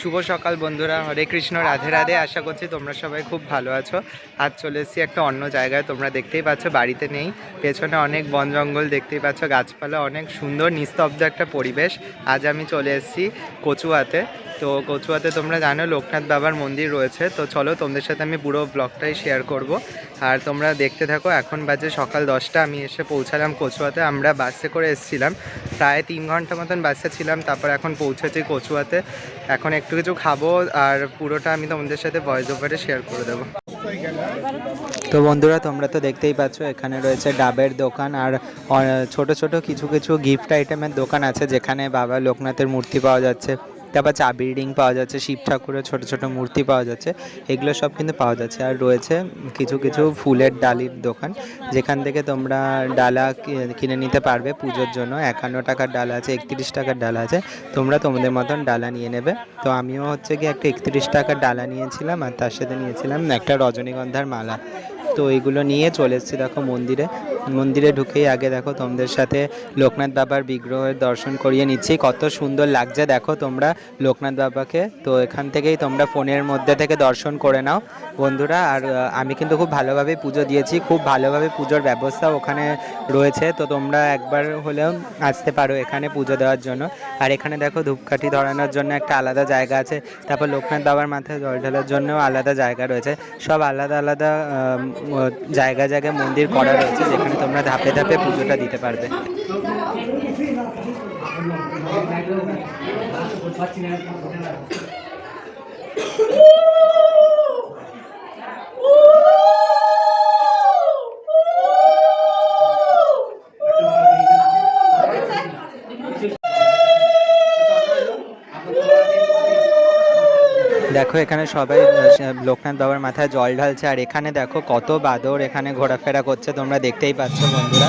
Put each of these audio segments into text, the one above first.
শুভ সকাল বন্ধুরা। হরে কৃষ্ণ, রাধে রাধে। আশা করছি তোমরা সবাই খুব ভালো আছো। আজ চলে এসেছি একটা অন্য জায়গায়। তোমরা দেখতেই পাচ্ছ, বাড়িতে নেই। পেছনে অনেক বন জঙ্গল দেখতেই পাচ্ছ। গাছপালা অনেক সুন্দর, নিস্তব্ধ একটা পরিবেশ। আজ আমি চলে এসেছি কচুয়াতে। তো কচুয়াতে তোমরা জানো, লোকনাথ বাবার মন্দির রয়েছে। তো চলো তোমাদের সাথে আমি পুরো ব্লগটাই শেয়ার করব। আর তোমরা দেখতে থাকো, এখন বাজে সকাল দশটা। আমি এসে পৌঁছালাম কচুয়াতে। আমরা বাসে করে এসেছিলাম। প্রায় তিন ঘণ্টা মতন বাসে ছিলাম। তারপর এখন পৌঁছেছি কচুয়াতে। এখন একটু কিছু খাব আর পুরোটা আমি তোমাদের সাথে ভয়েস ওভারে শেয়ার করে দেবো। তো বন্ধুরা, তোমরা তো দেখতেই পাচ্ছ, এখানে রয়েছে ডাবের দোকান আর ছোট ছোট কিছু কিছু গিফট আইটেমের দোকান আছে যেখানে বাবা লোকনাথের মূর্তি পাওয়া যাচ্ছে। তারপর চাবি রিং পাওয়া যাচ্ছে, শিব ঠাকুরের ছোট ছোট মূর্তি পাওয়া যাচ্ছে, এগুলো সব কিন্তু পাওয়া যাচ্ছে। আর রয়েছে কিছু কিছু ফুলের ডালির দোকান, যেখান থেকে তোমরা ডালা কিনে নিতে পারবে পুজোর জন্য। একান্ন টাকার ডালা আছে, একত্রিশ টাকার ডালা আছে, তোমরা তোমাদের মতন ডালা নিয়ে নেবে। তো আমিও হচ্ছে কি একটা একত্রিশ টাকার ডালা নিয়েছিলাম আর তার সাথে নিয়েছিলাম একটা রজনীগন্ধার মালা। তো এইগুলো নিয়ে চলে এসেছি, দেখো মন্দিরে। মন্দিরে ঢুকেই আগে দেখো তোমাদের সাথে লোকনাথ বাবার বিগ্রহের দর্শন করিয়ে নিচ্ছি। কত সুন্দর লাগছে দেখো তোমরা লোকনাথ বাবাকে। তো এখান থেকেই তোমরা ফোনের মধ্যে থেকে দর্শন করে নাও। বন্ধুরা আর আমি কিন্তু খুব ভালোভাবে পুজো দিয়েছি খুব ভালোভাবে পুজোর ব্যবস্থা ওখানে রয়েছে। তো তোমরা একবার হলেও আসতে পারো এখানে পুজো দেওয়ার জন্য। আর এখানে দেখো ধূপকাঠি ধরানোর জন্য একটা আলাদা জায়গা আছে। তারপর লোকনাথ বাবার মাথায় জল ঢালার জন্যও আলাদা জায়গা রয়েছে। সব আলাদা আলাদা আম, জায়গায় জায়গায় মন্দির করা রয়েছে যেখানে তোমরা ধাপে ধাপে পুজোটা দিতে পারবে। দেখো, এখানে সবাই লোকনাথ বাবার মাথায় জল ঢালছে, আর এখানে দেখো কত বাদর এখানে ঘোরাফেরা করছে, তোমরা দেখতেই পাচ্ছ বন্ধুরা।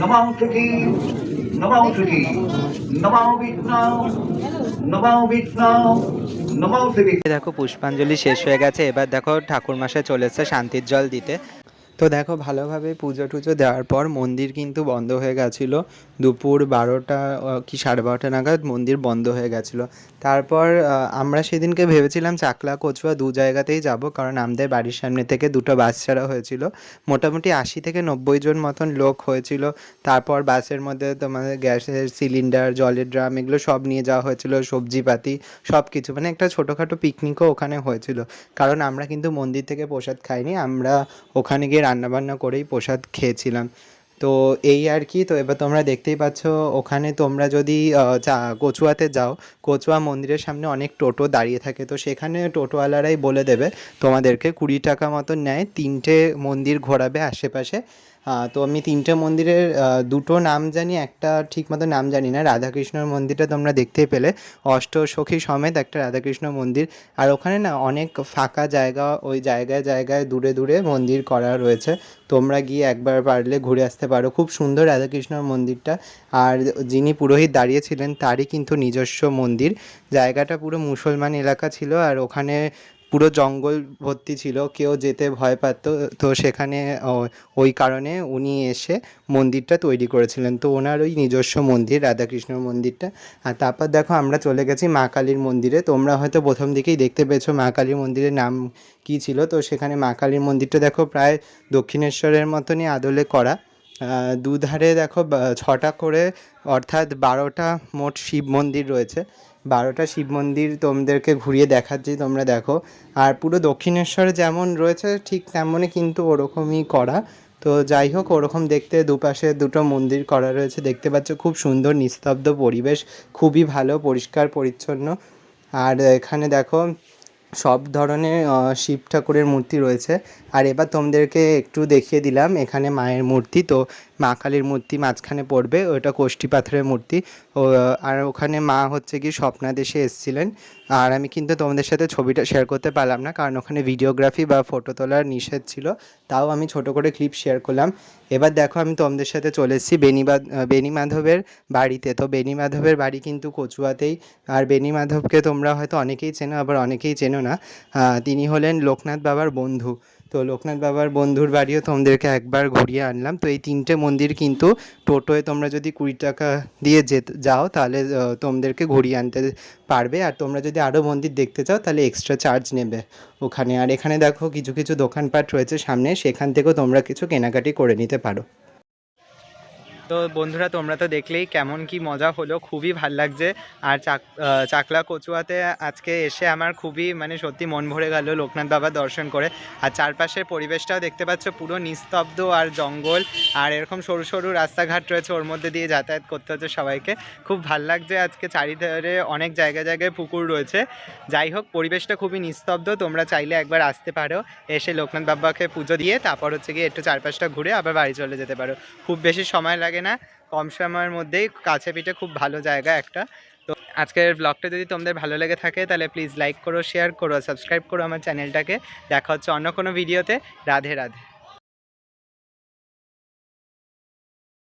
নমাও নমাও নমাও নমাও দেখো পুষ্পাঞ্জলি শেষ হয়ে গেছে, এবার দেখো ঠাকুর মাসে চলেছে শান্তির জল দিতে। তো দেখো, ভালোভাবে পুজো টুজো দেওয়ার পর মন্দির কিন্তু বন্ধ হয়ে গেছিল। দুপুর বারোটা কি সাড়ে বারোটা নাগাদ মন্দির বন্ধ হয়ে গেছিল। তারপর আমরা সেদিনকে ভেবেছিলাম চাকলা কচুয়া দু জায়গাতেই যাব, কারণ আমাদের বাড়ির সামনে থেকে দুটো বাস ছাড়া হয়েছিল। মোটামুটি আশি থেকে নব্বই জন মতন লোক হয়েছিল। তারপর বাসের মধ্যে তোমাদের গ্যাসের সিলিন্ডার, জলের ড্রাম এগুলো সব নিয়ে যাওয়া হয়েছিল, সবজিপাতি সব কিছু মানে একটা ছোটোখাটো পিকনিকও ওখানে হয়েছিল। কারণ আমরা কিন্তু মন্দির থেকে প্রসাদ খাইনি, আমরা ওখানে গিয়ে রান্নাবান্না করেই প্রসাদ খেয়েছিলাম। তো এই আর কি, তো এবার তোমরা দেখতেই পাচ্ছ, ওখানে তোমরা যদি কচুয়াতে যাও, কচুয়া মন্দিরের সামনে অনেক টোটো দাঁড়িয়ে থাকে। তো সেখানে টোটোওয়ালারাই বলে দেবে, তোমাদেরকে কুড়ি টাকা মতো নেয় তিনটে মন্দির ঘোরাবে আশেপাশে। তো আমি তিনটে মন্দিরের দুটো নাম জানি, একটা ঠিক মতো নাম জানি না, রাধাকৃষ্ণর মন্দিরটা তোমরা দেখতেই পেলে অষ্টসখী সমেত একটা রাধাকৃষ্ণ মন্দির, আর ওখানে না অনেক ফাঁকা জায়গা, ওই জায়গায় জায়গায় দূরে দূরে মন্দির করা রয়েছে, তোমরা গিয়ে একবার পারলে ঘুরে আসতে পারো, খুব সুন্দর রাধাকৃষ্ণর মন্দিরটা, আর যিনি পুরোহিত দাঁড়িয়েছিলেন তারই কিন্তু নিজস্ব মন্দির, জায়গাটা পুরো মুসলমান এলাকা ছিল, আর ওখানে পুরো জঙ্গল ভর্তি ছিল, কেউ যেতে ভয় পাতো, তো সেখানে ওই কারণে উনি এসে মন্দিরটা তৈরি করেছিলেন। তো ওনার ওই নিজস্ব মন্দির, রাধাকৃষ্ণ মন্দিরটা। আর তারপর দেখো আমরা চলে গেছি মা কালীর মন্দিরে। তোমরা হয়তো প্রথম দিকেই দেখতে পেয়েছ মা কালীর মন্দিরের নাম কী ছিল। তো সেখানে মা কালীর মন্দিরটা দেখো প্রায় দক্ষিণেশ্বরের মতনই আদলে করা। দুধারে দেখো ছটা করে, অর্থাৎ বারোটা মোট শিব মন্দির রয়েছে। বারোটা শিব মন্দির তোমাদেরকে ঘুরিয়ে দেখাচ্ছি, তোমরা দেখো। আর পুরো দক্ষিণেশ্বরে যেমন রয়েছে, ঠিক তেমনই কিন্তু ওরকমই করা। তো যাই হোক, ওরকম দেখতে দুপাশে দুটো মন্দির করা রয়েছে। দেখতে পাচ্ছ, খুব সুন্দর নিস্তব্ধ পরিবেশ, খুবই ভালো, পরিষ্কার, পরিচ্ছন্ন। আর এখানে দেখো, সব ধরনের শিব ঠাকুরের মূর্তি রয়েছে। আর এবার তোমাদেরকে একটু দেখিয়ে দিলাম, এখানে মায়ের মূর্তি। তো মা কালীর মূর্তি মাঝখানে পড়বে, ওটা কোষ্ঠী পাথরের মূর্তি। ও, আর ওখানে মা হচ্ছে কি স্বপ্নাদেশে এসেছিলেন। আর আমি কিন্তু তোমাদের সাথে ছবিটা শেয়ার করতে পারলাম না, কারণ ওখানে ভিডিওগ্রাফি বা ফটো তোলার নিষেধ ছিল, তাও আমি ছোট করে ক্লিপ শেয়ার করলাম। এবার দেখো, আমি তোমাদের সাথে চলে এসেছি বেনিবাদ বেনি মাধবের বাড়িতে। তো বেনি মাধবের বাড়ি কিন্তু কচুয়াতেই, আর বেনি মাধবকে তোমরা হয়তো অনেকেই চেনো, আবার অনেকেই চেনো না। তিনি হলেন লোকনাথ বাবার বন্ধু। তো লোকনাথ বাবার বন্ধুর বাড়িও তোমাদেরকে একবার ঘুরিয়ে আনলাম। তো এই তিনটে মন্দির কিন্তু টোটোয় তোমরা যদি কুড়ি টাকা দিয়ে যেতে, যাও তাহলে তোমাদেরকে ঘুরিয়ে আনতে পারবে। আর তোমরা যদি আরও মন্দির দেখতে চাও তাহলে এক্সট্রা চার্জ নেবে ওখানে। আর এখানে দেখো কিছু কিছু দোকানপাট রয়েছে সামনে। সেখান থেকেও তোমরা কিছু কেনাকাটি করে নিতে পারো। তো বন্ধুরা, তোমরা তো দেখলেই কেমন কি মজা হলো, খুবই ভালো লাগছে। আর চাক চাকলা কচুয়াতে আজকে এসে আমার খুবই মানে সত্যি মন ভরে গেল লোকনাথ বাবা দর্শন করে। আর চারপাশের পরিবেশটাও দেখতে পাচ্ছ, পুরো নিস্তব্ধ আর জঙ্গল। আর এরকম সরু সরু রাস্তাঘাট রয়েছে, ওর মধ্যে দিয়ে যাতায়াত করতে হচ্ছে সবাইকে। খুব ভালো লাগছে আজকে চারিধারে অনেক জায়গায় জায়গায় পুকুর রয়েছে। যাই হোক, পরিবেশটা খুবই নিস্তব্ধ, তোমরা চাইলে একবার আসতে পারো। এসে লোকনাথ বাবাকে পুজো দিয়ে, তারপর হচ্ছে গিয়ে একটু চারপাশটা ঘুরে আবার বাড়ি চলে যেতে পারো। খুব বেশি সময় লাগে না, কম সময়ের মধ্যেই কাছে পিঠে খুব ভালো জায়গা একটা। তো আজকের ব্লগটা যদি তোমাদের ভালো লেগে থাকে, তাহলে প্লিজ লাইক করো শেয়ার করো সাবস্ক্রাইব করো আমার চ্যানেলটাকে দেখা হচ্ছে অন্য কোনো ভিডিওতে রাধে রাধে।